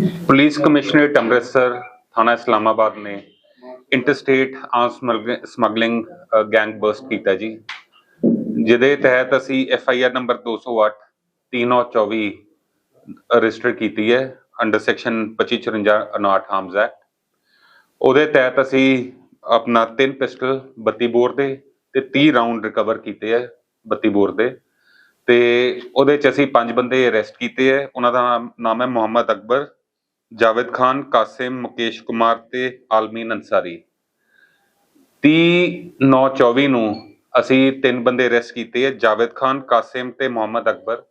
Police commissionerate Amritsar ਥਾਣਾ ਇਸਲਾਮਾਬਾਦ ਨੇ interstate arms smuggling gang bust ਕੀਤਾ ਜੀ। ਜਿਹਦੇ ਤਹਿਤ ਅਸੀਂ F I R number 208 3924 register ਕੀਤੀ ਹੈ, ਅੰਡਰ ਸੈਕਸ਼ਨ 2554 ਅਨਾਟ ਆਰਮਸ ਐਕਟ। ਉਹਦੇ ਤਹਿਤ ਅਸੀਂ ਆਪਣਾ ਤਿੰਨ ਪਿਸਟਲ 32 ਬੋਰ ਦੇ ਤੇ 30 ਰਾਉਂਡ ਰਿਕਵਰ ਕੀਤੇ ਹੈ 32 ਬੋਰ ਦੇ। ਤੇ ਉਹਦੇ ਚ ਅਸੀਂ ਪੰਜ ਬੰਦੇ ਅਰੈਸਟ ਕੀਤੇ ਹੈ। ਉਹਨਾਂ ਦਾ ਨਾਮ ਹੈ ਮੁਹੰਮਦ ਅਕਬਰ। ਜਾਵੇਦ ਖਾਨ, ਕਾਸਿਮ, ਮੁਕੇਸ਼ ਕੁਮਾਰ ਤੇ ਆਲਮੀਨ ਅੰਸਾਰੀ 30 9 24 ਨੂੰ ਅਸੀਂ ਤਿੰਨ ਬੰਦੇ ਅਰੈਸਟ ਕੀਤੇ ਹੈ ਜਾਵੇਦ ਖਾਨ, ਕਾਸਿਮ ਤੇ ਮੁਹੰਮਦ ਅਕਬਰ।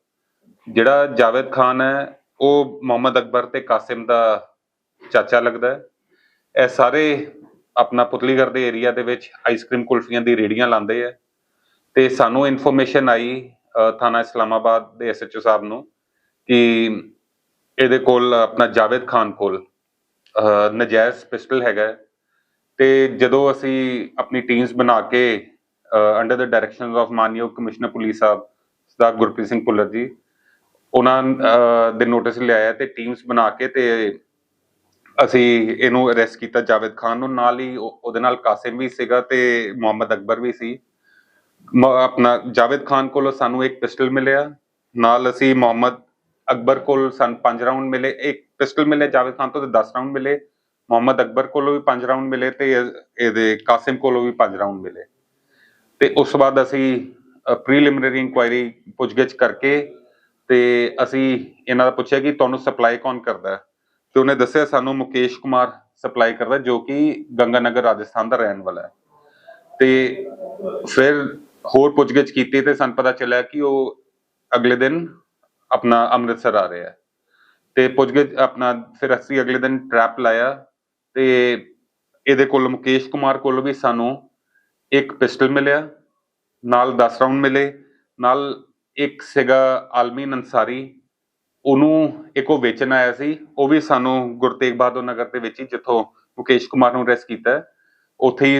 ਜਿਹੜਾ ਜਾਵੇਦ ਖਾਨ ਹੈ, ਉਹ ਮੁਹੰਮਦ ਅਕਬਰ ਤੇ ਕਾਸਿਮ ਦਾ ਚਾਚਾ ਲੱਗਦਾ ਹੈ। ਇਹ ਸਾਰੇ ਆਪਣਾ ਪੁਤਲੀਗੜ ਦੇ ਏਰੀਆ ਦੇ ਵਿੱਚ ਆਈਸਕ੍ਰੀਮ ਕੁਲਫੀਆਂ ਦੀ ਰੇੜੀਆਂ ਲਾਉਂਦੇ ਆ। ਤੇ ਸਾਨੂੰ ਇਨਫੋਰਮੇਸ਼ਨ ਆਈ ਥਾਣਾ ਇਸਲਾਮਾਬਾਦ ਦੇ ਐਸਐਚਓ ਸਾਹਿਬ ਨੂੰ ਕਿ ਇਹਦੇ ਕੋਲ ਆਪਣਾ ਜਾਵੇਦ ਖਾਨ ਕੋਲ ਅ, ਨਜਾਇਜ਼ ਪਿਸਟਲ ਹੈਗਾ ਹੈ। ਤੇ ਜਦੋਂ ਅਸੀਂ ਆਪਣੀ ਟੀਮਸ ਬਣਾ ਕੇ ਅੰਡਰ ਦ ਡਾਇਰੈਕਸ਼ਨਸ ਆਫ ਮਾਨਯੋਗ ਕਮਿਸ਼ਨਰ ਪੁਲਿਸ ਸਾਹਿਬ ਸਰਦਾਰ ਗੁਰਪ੍ਰੀਤ ਸਿੰਘ ਭੁੱਲਰ ਜੀ ਉਹਨਾਂ ਦੇ ਨੋਟਿਸ ਲਿਆਇਆ ਤੇ ਟੀਮਸ ਬਣਾ ਕੇ ਤੇ ਅਸੀਂ ਇਹਨੂੰ ਅਰੈਸਟ ਕੀਤਾ ਜਾਵੇਦ ਖਾਨ ਨੂੰ। ਨਾਲ ਹੀ ਉਹਦੇ ਨਾਲ ਕਾਸਿਮ ਵੀ ਸੀਗਾ ਤੇ ਮੁਹੰਮਦ ਅਕਬਰ ਵੀ ਸੀ। ਆਪਣਾ ਜਾਵੇਦ ਖਾਨ ਕੋਲੋਂ ਸਾਨੂੰ ਇੱਕ ਪਿਸਟਲ ਮਿਲਿਆ। ਨਾਲ ਅਸੀਂ ਮੁਹੰਮਦ ਅਕਬਰ ਕੋਲ ਸਾਨੂੰ 5 ਰਾਉਂਡ ਮਿਲੇ, ਇੱਕ ਪਿਸਟਲ ਮਿਲੇ, ਜਾਵੇਦ ਖਾਨ ਤੋਂ ਤੇ 10 ਰਾਉਂਡ ਮਿਲੇ, ਮੁਹੰਮਦ ਅਕਬਰ ਕੋਲੋਂ ਵੀ 5 ਰਾਉਂਡ ਮਿਲੇ ਤੇ ਇਹਦੇ ਕਾਸਿਮ ਕੋਲੋਂ ਵੀ 5 ਰਾਉਂਡ ਮਿਲੇ। ਤੇ ਉਸ ਤੋਂ ਬਾਅਦ ਅਸੀਂ ਪ੍ਰੀਲਿਮਿਨਰੀ ਇਨਕੁਆਇਰੀ ਪੁੱਛਗਿੱਛ ਕਰਕੇ ਤੇ ਅਸੀਂ ਇਹਨਾਂ ਦਾ ਪੁੱਛਿਆ ਕਿ ਤੁਹਾਨੂੰ ਸਪਲਾਈ ਕੌਣ ਕਰਦਾ? ਤੇ ਉਹਨੇ ਦੱਸਿਆ ਸਾਨੂੰ ਮੁਕੇਸ਼ ਕੁਮਾਰ ਸਪਲਾਈ ਕਰਦਾ, ਜੋ ਕਿ ਗੰਗਾਨਗਰ ਰਾਜਸਥਾਨ ਦਾ ਰਹਿਣ ਵਾਲਾ ਹੈ। ਤੇ ਫਿਰ ਹੋਰ ਪੁੱਛਗਿੱਛ ਕੀਤੀ ਤੇ ਸਾਨੂੰ ਪਤਾ ਚੱਲਿਆ ਕਿ ਉਹ ਅਗਲੇ ਦਿਨ ਆਪਣਾ ਅੰਮ੍ਰਿਤਸਰ ਆ ਰਿਹਾ ਤੇ ਪੁੱਛਗਿੱਛ ਆਪਣਾ ਫਿਰ ਅਸੀਂ ਅਗਲੇ ਦਿਨ ਟਰੈਪ ਲਾਇਆ ਤੇ ਇਹਦੇ ਕੋਲ ਮੁਕੇਸ਼ ਕੁਮਾਰ ਕੋਲ ਵੀ ਸਾਨੂੰ ਇੱਕ ਪਿਸਟਲ ਮਿਲਿਆ, ਨਾਲ 10 ਰਾਉਂਡ ਮਿਲੇ, ਨਾਲ ਇੱਕ ਸੀਗਾ ਆਲਮੀਨ ਅੰਸਾਰੀ ਉਹਨੂੰ ਇੱਕ ਉਹ ਵੇਚਣ ਆਇਆ ਸੀ, ਉਹ ਵੀ ਸਾਨੂੰ ਗੁਰੂ ਤੇਗ ਬਹਾਦਰ ਨਗਰ ਦੇ ਵਿੱਚ ਹੀ ਜਿੱਥੋਂ ਮੁਕੇਸ਼ ਕੁਮਾਰ ਨੂੰ ਅਰੈਸਟ ਕੀਤਾ ਉੱਥੇ ਹੀ